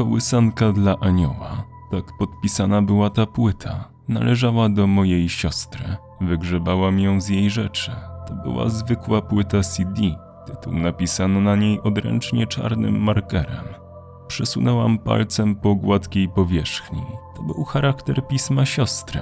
Kołysanka dla anioła. Tak podpisana była ta płyta. Należała do mojej siostry. Wygrzebałam ją z jej rzeczy. To była zwykła płyta CD. Tytuł napisano na niej odręcznie czarnym markerem. Przesunęłam palcem po gładkiej powierzchni. To był charakter pisma siostry.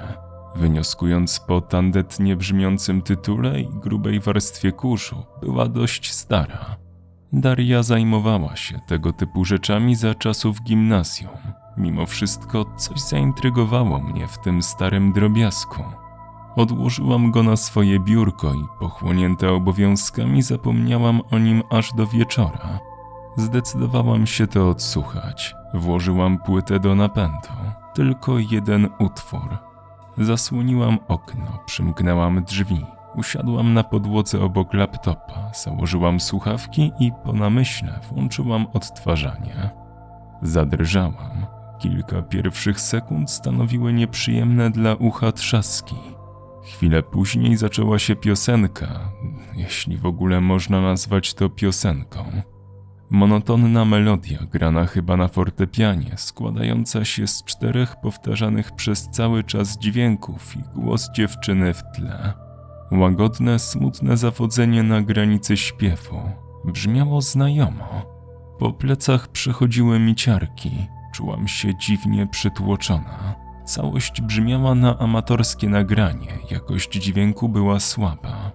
Wynioskując po tandetnie brzmiącym tytule i grubej warstwie kurzu, była dość stara. Daria zajmowała się tego typu rzeczami za czasów gimnazjum. Mimo wszystko coś zaintrygowało mnie w tym starym drobiazgu. Odłożyłam go na swoje biurko i pochłonięta obowiązkami zapomniałam o nim aż do wieczora. Zdecydowałam się to odsłuchać. Włożyłam płytę do napędu. Tylko jeden utwór. Zasłoniłam okno, przymknęłam drzwi. Usiadłam na podłodze obok laptopa, założyłam słuchawki i po namyśle włączyłam odtwarzanie. Zadrżałam. Kilka pierwszych sekund stanowiły nieprzyjemne dla ucha trzaski. Chwilę później zaczęła się piosenka, jeśli w ogóle można nazwać to piosenką. Monotonna melodia grana chyba na fortepianie, składająca się z czterech powtarzanych przez cały czas dźwięków i głos dziewczyny w tle. Łagodne, smutne zawodzenie na granicy śpiewu brzmiało znajomo. Po plecach przechodziły mi ciarki, czułam się dziwnie przytłoczona. Całość brzmiała na amatorskie nagranie, jakość dźwięku była słaba.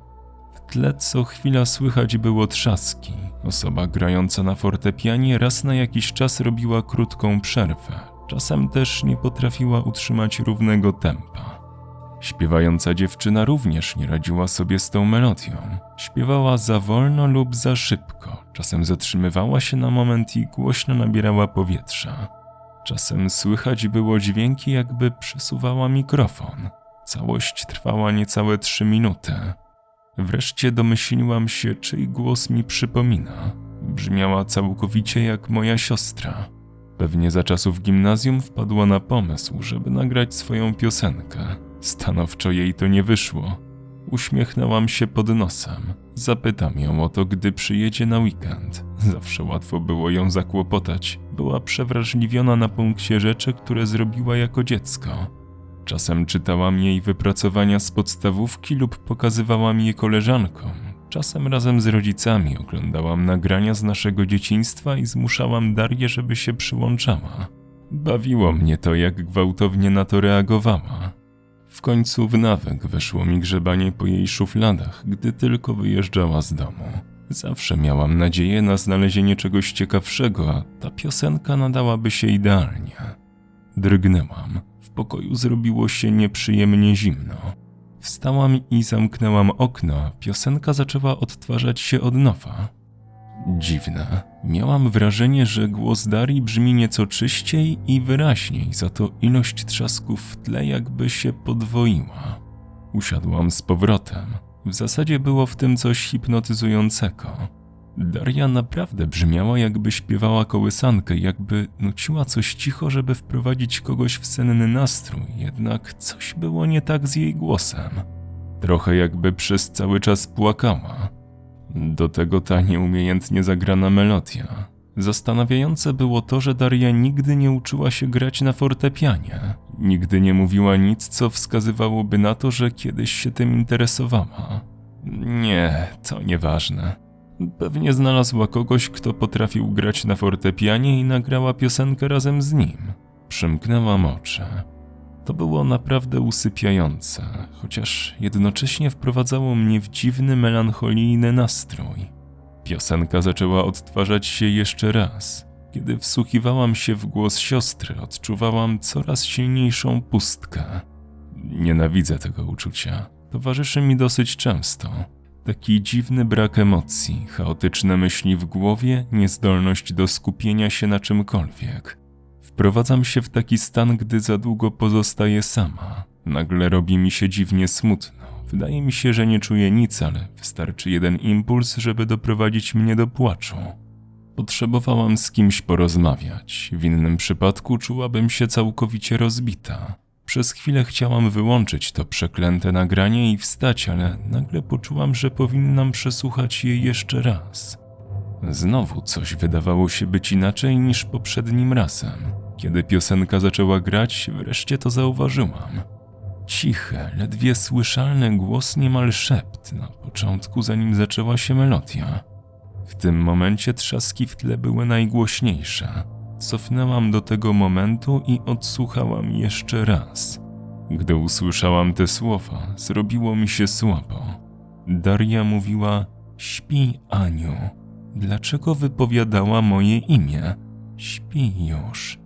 W tle co chwila słychać było trzaski. Osoba grająca na fortepianie raz na jakiś czas robiła krótką przerwę, czasem też nie potrafiła utrzymać równego tempa. Śpiewająca dziewczyna również nie radziła sobie z tą melodią. Śpiewała za wolno lub za szybko, czasem zatrzymywała się na moment i głośno nabierała powietrza. Czasem słychać było dźwięki, jakby przesuwała mikrofon. Całość trwała niecałe trzy minuty. Wreszcie domyśliłam się, czyj głos mi przypomina. Brzmiała całkowicie jak moja siostra. Pewnie za czasów gimnazjum wpadła na pomysł, żeby nagrać swoją piosenkę. Stanowczo jej to nie wyszło. Uśmiechnęłam się pod nosem. Zapytam ją o to, gdy przyjedzie na weekend. Zawsze łatwo było ją zakłopotać. Była przewrażliwiona na punkcie rzeczy, które zrobiła jako dziecko. Czasem czytałam jej wypracowania z podstawówki lub pokazywałam je koleżankom. Czasem razem z rodzicami oglądałam nagrania z naszego dzieciństwa i zmuszałam Darię, żeby się przyłączała. Bawiło mnie to, jak gwałtownie na to reagowała. W końcu w nawyk weszło mi grzebanie po jej szufladach, gdy tylko wyjeżdżała z domu. Zawsze miałam nadzieję na znalezienie czegoś ciekawszego, a ta piosenka nadałaby się idealnie. Drgnęłam. W pokoju zrobiło się nieprzyjemnie zimno. Wstałam i zamknęłam okno, piosenka zaczęła odtwarzać się od nowa. Dziwne. Miałam wrażenie, że głos Darii brzmi nieco czyściej i wyraźniej, za to ilość trzasków w tle jakby się podwoiła. Usiadłam z powrotem. W zasadzie było w tym coś hipnotyzującego. Daria naprawdę brzmiała, jakby śpiewała kołysankę, jakby nuciła coś cicho, żeby wprowadzić kogoś w senny nastrój, jednak coś było nie tak z jej głosem. Trochę jakby przez cały czas płakała. Do tego ta nieumiejętnie zagrana melodia. Zastanawiające było to, że Daria nigdy nie uczyła się grać na fortepianie. Nigdy nie mówiła nic, co wskazywałoby na to, że kiedyś się tym interesowała. Nie, to nieważne. Pewnie znalazła kogoś, kto potrafił grać na fortepianie i nagrała piosenkę razem z nim. Przymknęłam oczy. To było naprawdę usypiające, chociaż jednocześnie wprowadzało mnie w dziwny, melancholijny nastrój. Piosenka zaczęła odtwarzać się jeszcze raz. Kiedy wsłuchiwałam się w głos siostry, odczuwałam coraz silniejszą pustkę. Nienawidzę tego uczucia. Towarzyszy mi dosyć często. Taki dziwny brak emocji, chaotyczne myśli w głowie, niezdolność do skupienia się na czymkolwiek. Wprowadzam się w taki stan, gdy za długo pozostaję sama. Nagle robi mi się dziwnie smutno. Wydaje mi się, że nie czuję nic, ale wystarczy jeden impuls, żeby doprowadzić mnie do płaczu. Potrzebowałam z kimś porozmawiać, w innym przypadku czułabym się całkowicie rozbita. Przez chwilę chciałam wyłączyć to przeklęte nagranie i wstać, ale nagle poczułam, że powinnam przesłuchać je jeszcze raz. Znowu coś wydawało się być inaczej niż poprzednim razem. Kiedy piosenka zaczęła grać, wreszcie to zauważyłam. Cichy, ledwie słyszalny głos, niemal szept na początku, zanim zaczęła się melodia. W tym momencie trzaski w tle były najgłośniejsze. Cofnęłam do tego momentu i odsłuchałam jeszcze raz. Gdy usłyszałam te słowa, zrobiło mi się słabo. Daria mówiła: Śpi, Aniu. Dlaczego wypowiadała moje imię? Śpi już.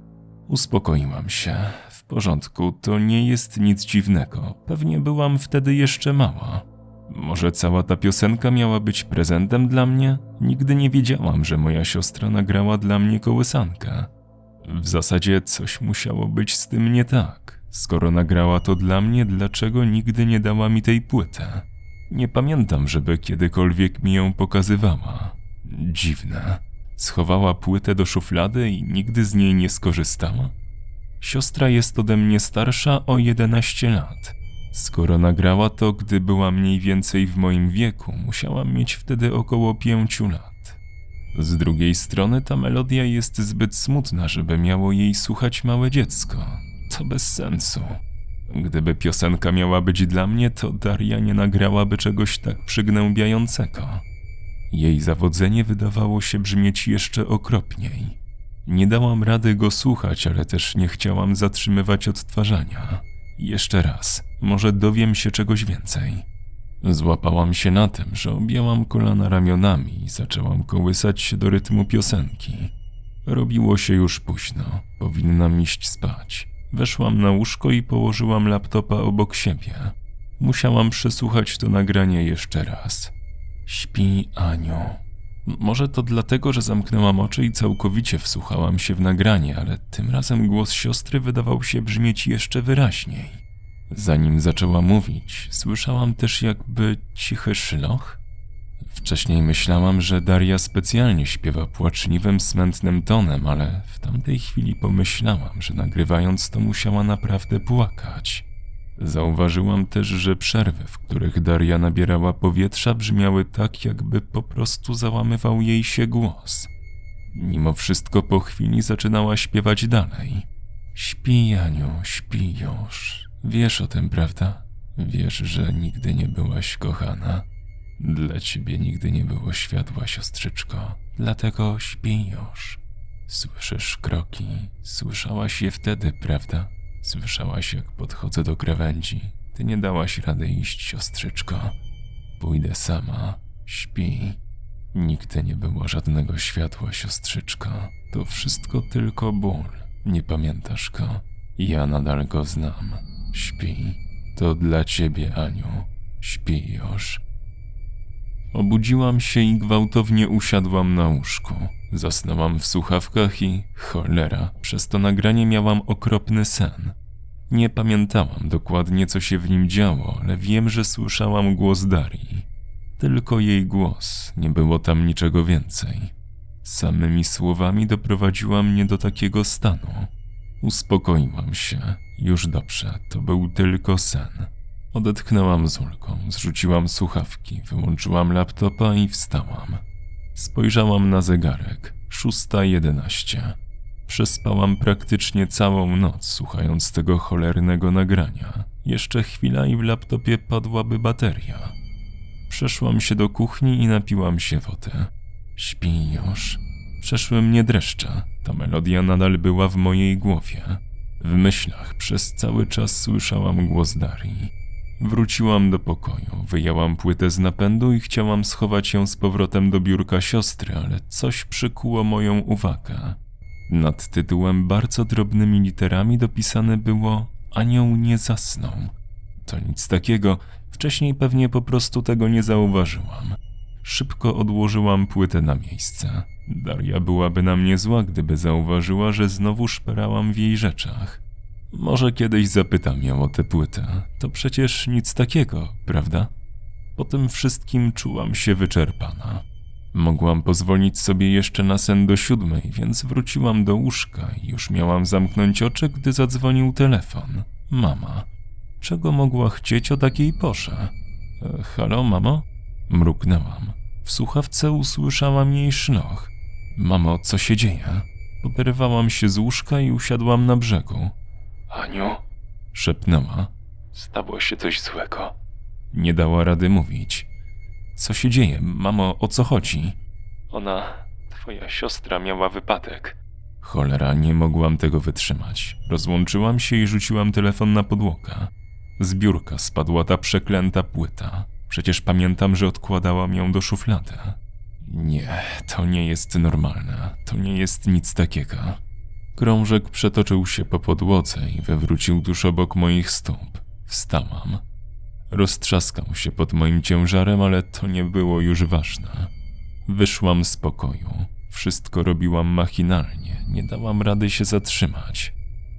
Uspokoiłam się. W porządku, to nie jest nic dziwnego. Pewnie byłam wtedy jeszcze mała. Może cała ta piosenka miała być prezentem dla mnie? Nigdy nie wiedziałam, że moja siostra nagrała dla mnie kołysankę. W zasadzie coś musiało być z tym nie tak. Skoro nagrała to dla mnie, dlaczego nigdy nie dała mi tej płyty? Nie pamiętam, żeby kiedykolwiek mi ją pokazywała. Dziwne. Schowała płytę do szuflady i nigdy z niej nie skorzystała? Siostra jest ode mnie starsza o 11 lat. Skoro nagrała to, gdy była mniej więcej w moim wieku, musiałam mieć wtedy około 5 lat. Z drugiej strony ta melodia jest zbyt smutna, żeby miało jej słuchać małe dziecko. To bez sensu. Gdyby piosenka miała być dla mnie, to Daria nie nagrałaby czegoś tak przygnębiającego. Jej zawodzenie wydawało się brzmieć jeszcze okropniej. Nie dałam rady go słuchać, ale też nie chciałam zatrzymywać odtwarzania. Jeszcze raz, może dowiem się czegoś więcej. Złapałam się na tym, że objęłam kolana ramionami i zaczęłam kołysać się do rytmu piosenki. Robiło się już późno, powinnam iść spać. Weszłam na łóżko i położyłam laptopa obok siebie. Musiałam przesłuchać to nagranie jeszcze raz. Śpi, Aniu. Może to dlatego, że zamknęłam oczy i całkowicie wsłuchałam się w nagranie, ale tym razem głos siostry wydawał się brzmieć jeszcze wyraźniej. Zanim zaczęła mówić, słyszałam też jakby cichy szloch. Wcześniej myślałam, że Daria specjalnie śpiewa płaczliwym, smętnym tonem, ale w tamtej chwili pomyślałam, że nagrywając to musiała naprawdę płakać. Zauważyłam też, że przerwy, w których Daria nabierała powietrza, brzmiały tak, jakby po prostu załamywał jej się głos. Mimo wszystko po chwili zaczynała śpiewać dalej. Śpi, Janiu, śpi już. Wiesz o tym, prawda? Wiesz, że nigdy nie byłaś kochana. Dla ciebie nigdy nie było światła, siostrzyczko. Dlatego śpi już. Słyszysz kroki. Słyszałaś je wtedy, prawda? Słyszałaś, jak podchodzę do krawędzi. Ty nie dałaś rady iść, siostrzyczko. Pójdę sama. Śpi. Nigdy nie było żadnego światła, siostrzyczko. To wszystko tylko ból. Nie pamiętasz go? Ja nadal go znam. Śpi. To dla ciebie, Aniu. Śpi już. Obudziłam się i gwałtownie usiadłam na łóżku. Zasnęłam w słuchawkach i cholera, przez to nagranie miałam okropny sen. Nie pamiętałam dokładnie, co się w nim działo, ale wiem, że słyszałam głos Darii. Tylko jej głos, nie było tam niczego więcej. Samymi słowami doprowadziła mnie do takiego stanu. Uspokoiłam się. Już dobrze, to był tylko sen. Odetchnęłam z ulgą, zrzuciłam słuchawki, wyłączyłam laptopa i wstałam. Spojrzałam na zegarek. Szósta jedenaście. Przespałam praktycznie całą noc, słuchając tego cholernego nagrania. Jeszcze chwila i w laptopie padłaby bateria. Przeszłam się do kuchni i napiłam się wody. Śpi już. Przeszły mnie dreszcze. Ta melodia nadal była w mojej głowie. W myślach przez cały czas słyszałam głos Darii. Wróciłam do pokoju, wyjęłam płytę z napędu i chciałam schować ją z powrotem do biurka siostry, ale coś przykuło moją uwagę. Nad tytułem bardzo drobnymi literami dopisane było Anioł nie zasnął. To nic takiego, wcześniej pewnie po prostu tego nie zauważyłam. Szybko odłożyłam płytę na miejsce. Daria byłaby na mnie zła, gdyby zauważyła, że znowu szperałam w jej rzeczach. Może kiedyś zapytam ją o tę płytę. To przecież nic takiego, prawda? Po tym wszystkim czułam się wyczerpana. Mogłam pozwolić sobie jeszcze na sen do siódmej, więc wróciłam do łóżka i już miałam zamknąć oczy, gdy zadzwonił telefon. Mama. Czego mogła chcieć o takiej porze? E, halo, mamo? Mruknęłam. W słuchawce usłyszałam jej szloch. Mamo, co się dzieje? Poderwałam się z łóżka i usiadłam na brzegu. Aniu, szepnęła. Stało się coś złego. Nie dała rady mówić. Co się dzieje? Mamo, o co chodzi? Ona, twoja siostra, miała wypadek. Cholera, nie mogłam tego wytrzymać. Rozłączyłam się i rzuciłam telefon na podłogę. Z biurka spadła ta przeklęta płyta. Przecież pamiętam, że odkładałam ją do szuflady. Nie, to nie jest normalne. To nie jest nic takiego. Krążek przetoczył się po podłodze i wywrócił tuż obok moich stóp. Wstałam. Roztrzaskał się pod moim ciężarem, ale to nie było już ważne. Wyszłam z pokoju. Wszystko robiłam machinalnie, nie dałam rady się zatrzymać.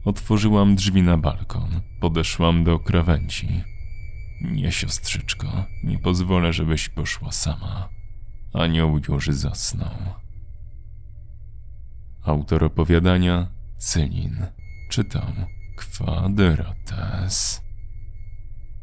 Otworzyłam drzwi na balkon, podeszłam do krawędzi. Nie, siostrzyczko, nie pozwolę, żebyś poszła sama. Anioł już zasnął. Autor opowiadania Cylin. Czytam Kwadrates.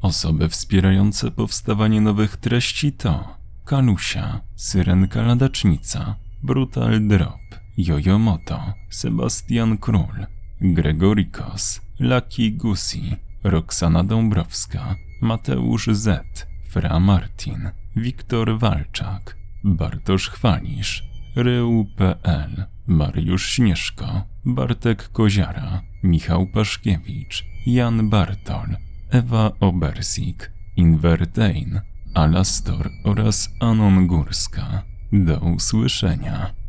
Osoby wspierające powstawanie nowych treści to Kalusia, Syrenka Ladacznica, Brutal Drop, Jojomoto, Sebastian Król, Gregorikos, Lucky Gusi, Roxana Dąbrowska, Mateusz Z, Fra Martin, Wiktor Walczak, Bartosz Chwalisz, Rył.pl, Mariusz Śnieżko, Bartek Koziara, Michał Paszkiewicz, Jan Bartol, Ewa Obersik, Invertain, Alastor oraz Anon Górska. Do usłyszenia.